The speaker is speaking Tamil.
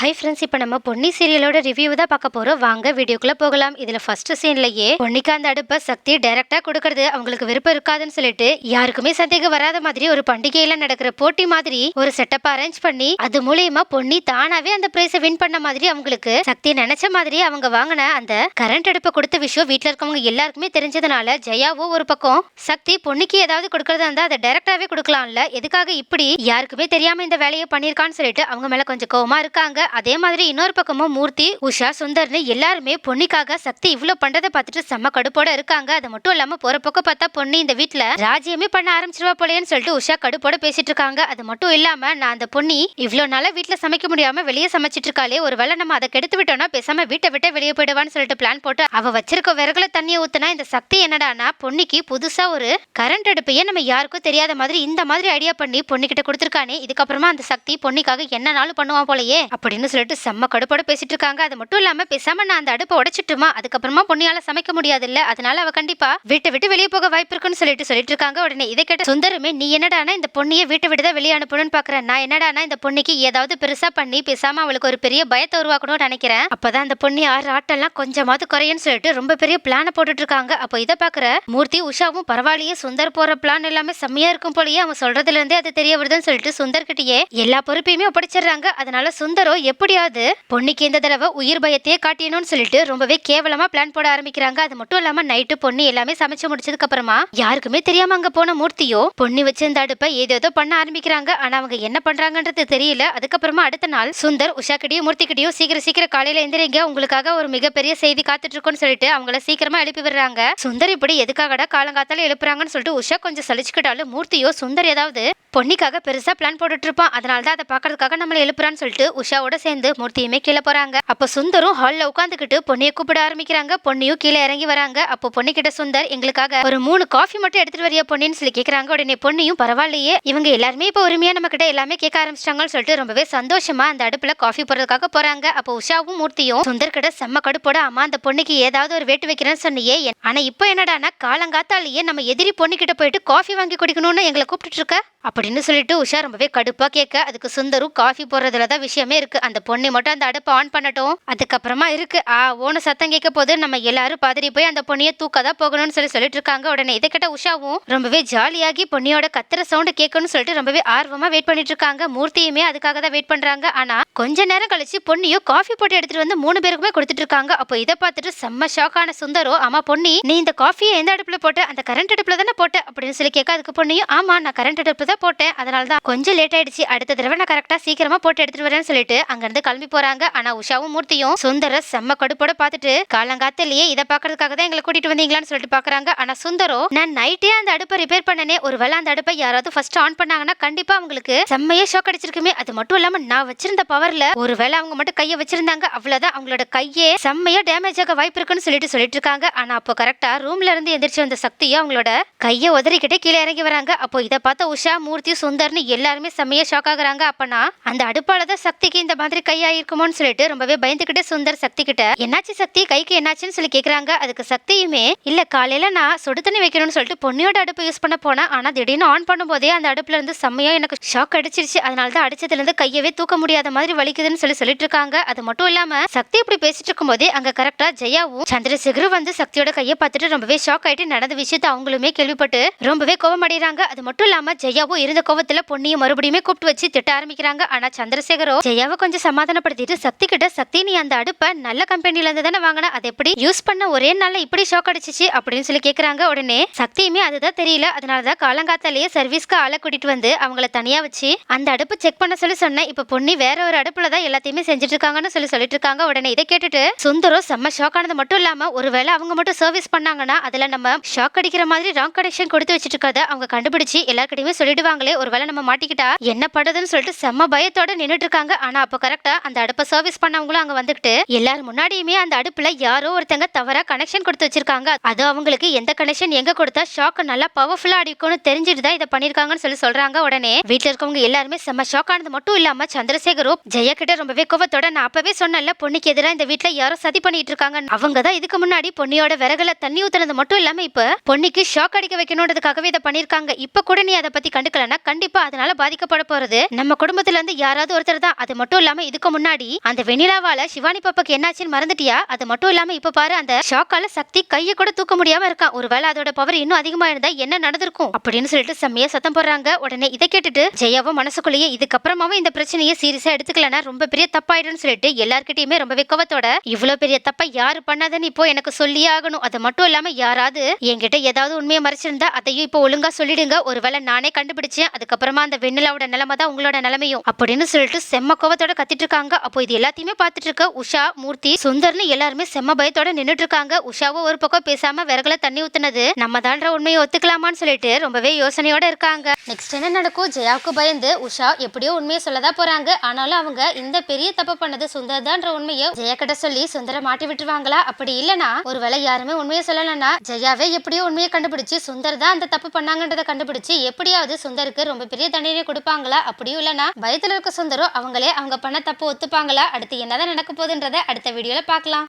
ஹை ஃப்ரெண்ட்ஸ் இப்போ நம்ம பொன்னி சீரியலோட ரிவ்யூ தான் பார்க்க போகிறோம் வாங்க வீடியோக்குள்ளே போகலாம். இதில் ஃபர்ஸ்ட் சீன்லையே பொன்னிக்கு அந்த அடுப்பை சக்தி டைரெக்டாக கொடுக்கறது. அவங்களுக்கு விருப்பம் இருக்காதுன்னு சொல்லிட்டு யாருக்குமே சந்தேகம் வராத மாதிரி ஒரு பண்டிகையில் நடக்கிற போட்டி மாதிரி ஒரு செட்டப் அரேஞ்ச் பண்ணி அது மூலியமா பொன்னி தானாவே அந்த பிரைஸை வின் பண்ண மாதிரி அவங்களுக்கு சக்தி நினைச்ச மாதிரி அவங்க வாங்கின அந்த கரண்ட் அடுப்பை கொடுத்த விஷயம் வீட்டில் இருக்கவங்க எல்லாருக்குமே தெரிஞ்சதுனால ஜெயாவோ ஒரு பக்கம் சக்தி பொன்னிக்கு ஏதாவது கொடுக்கறதா இருந்தால் அதை டைரக்டாவே கொடுக்கலாம்ல. எதுக்காக இப்படி? யாருக்குமே தெரியாம இந்த வேலையை பண்ணியிருக்கான்னு சொல்லிட்டு அவங்க மேல கொஞ்சம் கோவமா இருக்காங்க. அதே மாதிரி இன்னொரு பக்கமும் மூர்த்தி உஷா சுந்தர்னு எல்லாருமே பொன்னிக்காக சக்தி இவ்ளோ பண்றதை பார்த்துட்டு செம்ம கடுப்போட இருக்காங்க. அது மட்டும் இல்லாம போகிற பக்கம் பார்த்தா பொன்னி இந்த வீட்டில் ராஜ்யமே பண்ண ஆரம்பிச்சிருவா போலேன்னு சொல்லிட்டு உஷா கடுப்போட பேசிட்டு இருக்காங்க. அது மட்டும் இல்லாம நான் அந்த பொன்னி இவ்வளோ நாளா வீட்டில் சமைக்க முடியாம வெளியே சமைச்சிட்டு இருக்காளே ஒரு வேளை நம்ம அதை கெடுத்து விட்டோம்னா பேசாம வீட்டை விட்டு வெளியே போயிடுவான்னு சொல்லிட்டு பிளான் போட்டு அவ வச்சிருக்க விறகுல தண்ணியை ஊத்துனா இந்த சக்தி என்னடானா பொன்னிக்கு புதுசா ஒரு கரண்ட் அடுப்பையே நம்ம யாருக்கும் தெரியாத மாதிரி இந்த மாதிரி ஐடியா பண்ணி பொண்ணுகிட்ட கொடுத்துருக்கானே. இதுக்கப்புறமா அந்த சக்தி பொன்னிக்காக என்னனாலும் பண்ணுவான் போலயே. அப்படின்னு சொல்லிட்டு செம்ம கடுப்போட பேசிட்டு இருக்காங்க அது மட்டும் இல்லாம பேசாம நான் அந்த அடுப்பை உடைச்சிட்டுமா அதுக்கப்புறமா பொண்ணியால சமைக்க முடியாது இல்ல அதனால அவ கண்டிப்பா வீட்டை விட்டு வெளியே போக வாய்ப்பு இருக்குன்னு சொல்லிட்டு சொல்லிட்டு இருக்காங்க உடனே இதை கேட்ட சுந்தரமே நீ என்னடானா இந்த பொண்ணியை வீட்டை விட்டு தான் வெளியே அனுப்பணும்னு பாக்குறேன் நான் என்னடானா இந்த பொண்ணுக்கு ஏதாவது பெருசா பண்ணி பேசாம அவளுக்கு ஒரு பெரிய பயத்தை உருவாக்கணும்னு நினைக்கிறேன். அப்பதான் அந்த பொண்ணு ஆறு ஆட்டெல்லாம் கொஞ்சமாவது குறையன்னு சொல்லிட்டு ரொம்ப பெரிய பிளான போட்டுட்டு இருக்காங்க அப்போ இதை பாக்குற மூர்த்தி உஷாவும் பரவாயில்லையே சுந்தர் போற பிளான் எல்லாமே செம்மையா இருக்கும் போலயே. அவன் சொல்றதுல இருந்தே அது தெரிய வருதுன்னு சொல்லிட்டு சுந்தர் கிட்டயே எல்லா பொறுப்பையுமே ஒப்படைச்சிடுறாங்க. அதனால சுந்தரோ எப்படியாவது பொன்னிக்கு இந்த தடவை உயிர் பயத்தையே காட்டியணும்னு சொல்லிட்டு ரொம்பவே கேவலமா பிளான் போட ஆரம்பிக்கிறாங்க. அது மட்டும் இல்லாம நைட்டு பொண்ணு எல்லாமே சமைச்சு முடிச்சதுக்கு அப்புறமா யாருக்குமே தெரியாம அங்க போன மூர்த்தியோ பொன்னி வச்சிருந்த அடுப்பை ஏதேதோ பண்ண ஆரம்பிக்கிறாங்க. ஆனா அவங்க என்ன பண்றாங்கன்றது தெரியல. அதுக்கப்புறமா அடுத்த நாள் சுந்தர் உஷா கிட்டயும் சீக்கிரம் சீக்கிரம் காலையில எந்திரிங்க. உங்களுக்காக ஒரு மிகப்பெரிய செய்தி காத்துட்டு இருக்கோம்னு சொல்லிட்டு அவங்கள சீக்கிரமா எழுப்பி விடுறாங்க. சுந்தர் இப்படி எதுக்காகடா காலங்காத்தால எழுப்புறாங்கன்னு சொல்லிட்டு உஷா கொஞ்சம் சலிச்சுக்கிட்டாலும் மூர்த்தியோ சுந்தர் ஏதாவது பொன்னிக்காக பெருசா பிளான் போட்டுட்டு இருப்பான் அதனால தான் அதை பாக்குறதுக்காக நம்மளை எழுப்புறான்னு சொல்லிட்டு உஷாவோட சேர்ந்து மூர்த்தியுமே கீழே போறாங்க. அப்ப சுந்தரும் ஹாலில் உட்காந்துக்கிட்டு பொன்னியை கூப்பிட ஆரம்பிக்கிறாங்க. பொன்னியும் கீழே இறங்கி வராங்க. அப்போ பொன்னி கிட்ட சுந்தர் எங்களுக்காக ஒரு மூணு காஃபி மட்டும் எடுத்துட்டு வரியா பொன்னின்னு சொல்லி கேக்குறாங்க. உடனே பொன்னியும் பரவாயில்லையே இவங்க எல்லாருமே இப்போ உரிமையா நம்ம கிட்ட எல்லாமே கேட்க ஆரம்பிச்சிட்டாங்கன்னு சொல்லிட்டு ரொம்பவே சந்தோஷமா அந்த அடுப்புல காஃபி போடுறதுக்காக போறாங்க. அப்போ உஷாவும் மூர்த்தியும் சுந்தர் கிட்ட செம்ம கடுப்போட அம்மா அந்த பொண்ணுக்கு ஏதாவது ஒரு வேட்டு வைக்கிறேன்னு சொன்னியே. என்- ஆனா இப்போ என்னடானா காலங்காத்தாலேயே நம்ம எதிரி பொண்ணு கிட்ட போயிட்டு காஃபி வாங்கி குடிக்கணும்னு எங்களை கூப்பிட்டு இருக்க? அப்படின்னு சொல்லிட்டு உஷா ரொம்பவே கடுப்பாக கேட்க அதுக்கு சுந்தரும் காஃபி போடுறதுல தான் விஷயமே இருக்குது அந்த பொண்ணை மட்டும் அந்த அடுப்பை ஆன் பண்ணட்டும். அதுக்கப்புறமா இருக்குது ஆ ஓன சத்தம் கேட்க போது நம்ம எல்லாரும் பதறி போய் அந்த பொண்ணியை தூக்க தான் போகணும்னு சொல்லி சொல்லிட்டு இருக்காங்க. உடனே இதை கேட்ட உஷாவும் ரொம்பவே ஜாலியாகி பொன்னியோட கத்துற சவுண்டு கேட்கணும்னு சொல்லிட்டு ரொம்பவே ஆர்வமாக வெயிட் பண்ணிட்டு இருக்காங்க. மூர்த்தியுமே அதுக்காக தான் வெயிட் பண்ணுறாங்க ஆனால் கொஞ்ச நேரம் கழிச்சு பொண்ணியும் காஃபி போட்டு எடுத்துட்டு வந்து மூணு பேருக்குமே கொடுத்துட்டு இருக்காங்க. அப்போ இதை பார்த்துட்டு செம்ம ஷாக்கான சுந்தரோ ஆமா பொண்ணி நீ இந்த காஃபியை எந்த அடுப்பில் போட்ட? அந்த கரண்ட் அடுப்பில் தானே போட்ட? அப்படின்னு சொல்லி கேட்க அதுக்கு பொண்ணியும் ஆமா நான் கரண்ட் அடுப்பு தான் போட்டேன்? அதனால தான் கொஞ்சம் லேட் ஆயிடுச்சு. அடுத்த தடவை நான் கரெக்டாக சீக்கிரமா போட்டு எடுத்துட்டு வரேன்னு சொல்லிட்டு அங்கேருந்து கிளம்பி போறாங்க. ஆனா உஷாவும் மூர்த்தியும் சுந்தர செம்ம கடுப்போட பார்த்துட்டு காலங்காத்திலேயே இதை பாக்குறதுக்காக தான் எங்களை கூட்டிட்டு வந்தீங்களான்னு சொல்லிட்டு பாக்குறாங்க ஆனா சுந்தரோ நான் நைட்டே அந்த அடுப்பை ரிப்பேர் பண்ணனே. ஒருவேளை அந்த அடுப்பை யாராவது ஃபர்ஸ்ட் ஆன் பண்ணாங்கன்னா கண்டிப்பா அவங்களுக்கு செம்மையா ஷாக் அடிச்சிருக்குமே. அது மட்டும் இல்லாம நான் வச்சிருந்த பவர்ல ஒருவேளை அவங்க மட்டும் கையை வச்சிருந்தாங்க. அவ்வளவுதான். அவங்களோட கையே செம்மையா டேமேஜ் ஆக வாய்ப்பு இருக்குன்னு சொல்லிட்டு சொல்லிட்டு இருக்காங்க. ஆனா அப்போ கரெக்டா ரூம்ல இருந்து எந்திரிச்சு வந்த சக்தியை அவங்களோட கையை உதறிக்கிட்டே கீழே இறங்கி வராங்க. அப்போ இதை பார்த்த உஷா மூர்த்தி சுந்தர்னு எல்லாருமே செம்மையா ஷாக் ஆகுறாங்க. அப்பனா அந்த அடுப்பால தான் சக்திக்கு இந்த மாதிரி கையாயிருக்குமோன்னு சொல்லிட்டு ரொம்பவே பயந்துகிட்டே சுந்தர் சக்தி கிட்ட என்னாச்சு சக்தி? கைக்கு என்னாச்சுன்னு சொல்லி கேக்குறாங்க. அதுக்கு சக்தியுமே இல்ல காலையில நான் சுடு தண்ணி வைக்கணும்னு சொல்லிட்டு பொன்னியோட அடுப்பு யூஸ் பண்ண போனேன். ஆனா திடீர்னு ஆன் பண்ணும்போதே அந்த அடுப்புல இருந்து செம்மையா எனக்கு ஷாக் அடிச்சிருச்சு. அதனால தான் அடிச்சதுல இருந்து கையவே தூக்க முடியாத மாதிரி வலிக்குதுன்னு சொல்லி சொல்லிட்டு இருக்காங்க. அது மட்டும் இல்லாம சக்தி இப்படி பேசிட்டு இருக்கும்போதே அங்க கரெக்டா ஜெயாவும் சந்திரசேகரும் வந்து சக்தியோட கையை பார்த்துட்டு ரொம்பவே ஷாக் ஆயிட்டு நடந்த விஷயத்தை அவங்களுமே கேள்விப்பட்டு ரொம்பவே கோவம் அடைறாங்க அது மட்டும் இல்லாம ஜெயாவும் இருந்த கோவத்துல பொன்னியை மறுபடியுமே கூப்பிட்டு வச்சு திட்ட ஆரம்பிக்கிறாங்க. ஆனா சந்திரசேகரோ ஜெயாவை கொஞ்சம் சமாதானப்படுத்திட்டு சக்தி கிட்ட சக்தி நீ அந்த அடுப்பை நல்ல கம்பெனில இருந்து தானே வாங்கின? அது எப்படி யூஸ் பண்ண? ஒரே நாளில் இப்படி ஷாக் அடிச்சிச்சு? அப்படின்னு சொல்லி கேக்குறாங்க. உடனே சக்தியுமே அதுதான் தெரியல. அதனாலதான் காலங்காத்தாலேயே சர்வீஸ்க்கு ஆளை கூட்டிட்டு வந்து அவங்கள தனியா வச்சு அந்த அடுப்பு செக் பண்ண சொல்லி சொன்னேன். இப்ப பொன்னி வேற ஒரு அடுப்புல தான் எல்லாத்தையுமே செஞ்சுட்டு இருக்காங்கன்னு சொல்லி சொல்லிட்டு இருக்காங்க. உடனே இதை கேட்டுட்டு சுந்தரம் செம்ம ஷாக் ஆனது மட்டும் இல்லாம ஒருவேளை அவங்க மட்டும் சர்வீஸ் பண்ணாங்கன்னா அதுல நம்ம ஷாக் அடிக்கிற மாதிரி ராங் கனெக்ஷன் கொடுத்து வச்சிட்டு இருக்கறத அவங்க கண்டுபிடிச்சு எல்லார்கிட்டயுமே சொல்லிடுவாங்களே ஒருவேளை நம்ம மாட்டிக்கிட்டா? என்ன படுதுன்னு சொல்லிட்டு செம்ம பயத்தோட நின்னுட்டு இருக்காங்க ஆனா அப்ப கரெக்டா அந்த அடுப்பை சர்வீஸ் பண்ணவங்களும் அங்க வந்துகிட்டு எல்லாரும் முன்னாடியுமே அந்த அடுப்புல யாரோ ஒருத்தங்க தவறா கனெக்ஷன் கொடுத்து வச்சிருக்காங்க. அது அவங்களுக்கு எந்த கனெக்ஷன் எங்க கொடுத்தா ஷாக் நல்லா பவர்ஃபுல்லா அடிக்கும்னு தெரிஞ்சுட்டு தான் இதை பண்ணிருக்காங்கன்னு சொல்லி சொல்றாங்க உடனே. வீட்டுல இருக்கவங்க எல்லாருமே செம்ம ஷாக் ஆனது மட்டும் இல்லாம சந்திரசேகரும் ஜெயா கிட்ட ரொம்பவே கோவத்தோட நான் அப்பவே சொன்னேன்ல பொண்ணுக்கு எதிராக இந்த வீட்டுல யாரோ சதி பண்ணிட்டு இருக்காங்க. அவங்க தான் இதுக்கு முன்னாடி பொன்னியோட விறகுல தண்ணி ஊத்துனது மட்டும் இல்லாம இப்ப பொன்னிக்கு ஷாக் அடிக்க வைக்கணுன்றதுக்காகவே இதை பண்ணிருக்காங்க இப்ப கூட நீ அதை பத்தி கண்டு கண்டுக்கலன்னா கண்டிப்பா அதனால பாதிக்கப்பட போறது. நம்ம குடும்பத்துல இருந்து யாராவது ஒருத்தர் தான். அது மட்டும் இல்லாம இதுக்கு முன்னாடி அந்த வெண்ணிலாவால சிவானி பாப்பாக்கு என்னாச்சுன்னு மறந்துட்டியா? அது மட்டும் இல்லாம இப்ப பாரு அந்த ஷாக்கால சக்தி கையை கூட தூக்க முடியாம இருக்கான் ஒருவேளை அதோட பவர் இன்னும் அதிகமா இருந்தா என்ன நடந்திருக்கும்? அப்படின்னு சொல்லிட்டு செம்மையா சத்தம் போடுறாங்க. உடனே இதை கேட்டுட்டு ஜெயாவும் மனசுக்குள்ளேயே இதுக்கப்புறமாவும் இந்த பிரச்சனையை சீரியஸா எடுத்துக்கலனா ரொம்ப பெரிய தப்பாயிடும்னு சொல்லிட்டு எல்லார்கிட்டயுமே ரொம்ப கோவத்தோட இவ்வளவு பெரிய தப்பை யாரு பண்ணாதுன்னு இப்போ எனக்கு சொல்லியே ஆகணும். அது மட்டும் இல்லாம யாராவது என்கிட்ட ஏதாவது உண்மையை மறைச்சிருந்தா அதையும் இப்போ ஒழுங்கா சொல்லிடுங்க. ஒருவேளை நானே கண்டுபிடிச்சேன் அதுக்கப்புறமா அந்த வெண்ணிலாவோட நிலைமை தான் உங்களோட நிலைமையும் அப்படின்னு சொல்லிட்டு செம்ம கோவத்தோட கத்திட்டு இருக்காங்க அப்போ இது எல்லாத்தையுமே பார்த்துட்டு இருக்க உஷா மூர்த்தி சுந்தர்னு எல்லாருமே செம்ம பயத்தோட நின்றுட்டு இருக்காங்க உஷாவும் ஒரு பக்கம் பேசாம விறகுல தண்ணி ஊத்துனது. நம்ம தான்ற உண்மையை ஒத்துக்கலாமான்னு சொல்லிட்டு ரொம்பவே யோசனையோட இருக்காங்க. நெக்ஸ்ட் என்ன நடக்கும்? ஜெயாவுக்கு பயந்து உஷா எப்படியோ உண்மையை சொல்லதான் போறாங்க. ஆனாலும் அவங்க இந்த பெரிய தப்பு பண்ணது சுந்தர் தான்ற உண்மையை ஜெயா கிட்ட சொல்லி சுந்தர மாட்டி விட்டுருவாங்களா? அப்படி இல்லனா ஒருவேளை யாருமே உண்மையை சொல்லலன்னா ஜெயாவே எப்படியோ உண்மையை கண்டுபிடிச்சு சுந்தர் தான் அந்த தப்பு பண்ணாங்கன்றத கண்டுபிடிச்சு எப்படியாவது சுந்தருக்கு ரொம்ப பெரிய தண்டனை கொடுப்பாங்களா? அப்படியும் இல்லனா பயத்துல இருக்க சுந்தரும் அவங்களே அவங்க பண்ண தப்பு ஒத்துப்பாங்களா? அடுத்து என்னதான் நடக்க போகுதுன்றதை அடுத்த வீடியோல பார்க்கலாம்.